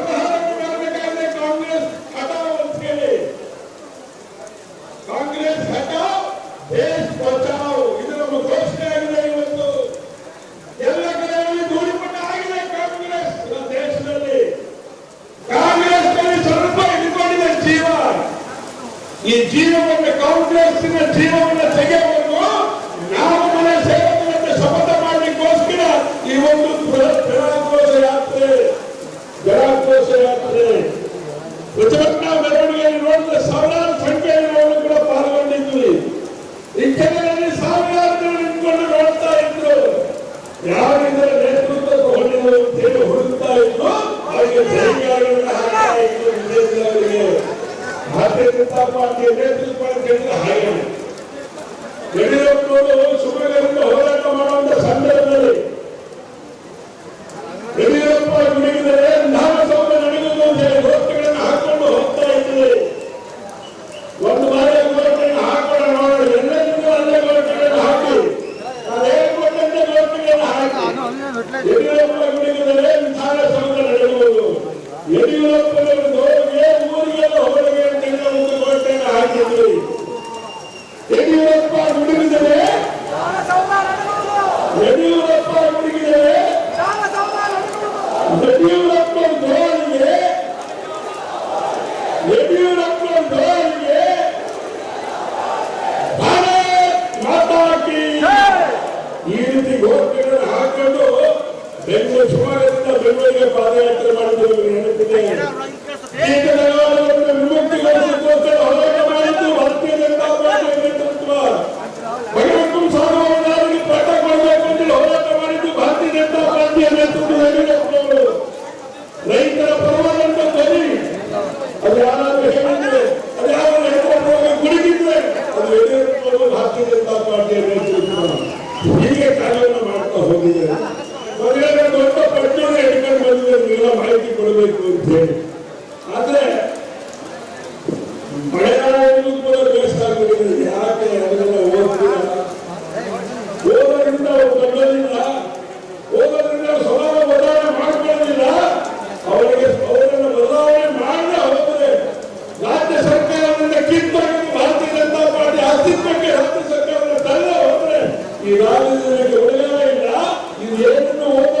ಪ್ರಹಾರ ಮಾಡಬೇಕಾದ್ರೆ ಕಾಂಗ್ರೆಸ್ ಹಠಾವ್ ಅಂತ ಹೇಳಿ ಕಾಂಗ್ರೆಸ್ ಹಠಾವ್ ದೇಶ ಬಚಾವ್ ಇದು ನಮ್ಮ ಘೋಷಣೆ ಆಗಿದೆ ಇವತ್ತು ಎಲ್ಲ ಕಡೆಗಳಲ್ಲಿ ಧೂಳಿಪಟ ಆಗಿದೆ ಕಾಂಗ್ರೆಸ್ ದೇಶದಲ್ಲಿ ಕಾಂಗ್ರೆಸ್ ಸ್ವಲ್ಪ ಇಟ್ಕೊಂಡಿದೆ ಜೀವ ಈ ಜೀವವನ್ನು ಕಾಂಗ್ರೆಸ್ಸಿನ ಜೀವವನ್ನು ತೆಗೆಯುವುದು ಪ್ರತಿಭಟನಾ ಮೆರವಣಿಗೆಯಲ್ಲಿ ನೋಡಿದ್ರೆ ಸಾವಿರಾರು ಸಂಖ್ಯೆಯಲ್ಲಿ ನಾವು ಕೂಡ ಪಾಲ್ಗೊಂಡಿದ್ವಿ ಕೆಲವರಲ್ಲಿ ಸಾವಿರಾರು ಜನ ನಿಂತ್ಕೊಂಡು ನೋಡ್ತಾ ಇದ್ರು. ಯಾರು ಇದರ ನೇತೃತ್ವ ತಗೊಂಡಿದ್ರು ಅಂತೇಳಿ ಹುಡುಕ್ತಾ ಇದ್ರು. ಅವರಿಗೆ ಜೈಗಾರಗಳನ್ನ ಹಾಕ್ತಾ ಇದ್ರು ವಿಜೇಂದ್ರವರಿಗೆ ಭಾರತೀಯ ಜನತಾ ಪಾರ್ಟಿಯ ನೇತೃತ್ವ ಹಾಗೆ ಯಡಿಯೂರಪ್ಪನವರು ಹೋರಾಟ ಮಾಡುವಂತ ಬೆಂಗಳೂರು ಶಿವಮೊಗ್ಗದಿಂದ ಬೆಂಗಳೂರಿಗೆ ಪಾದಯಾತ್ರೆ ಮಾಡಿದ್ರು ಹೋದ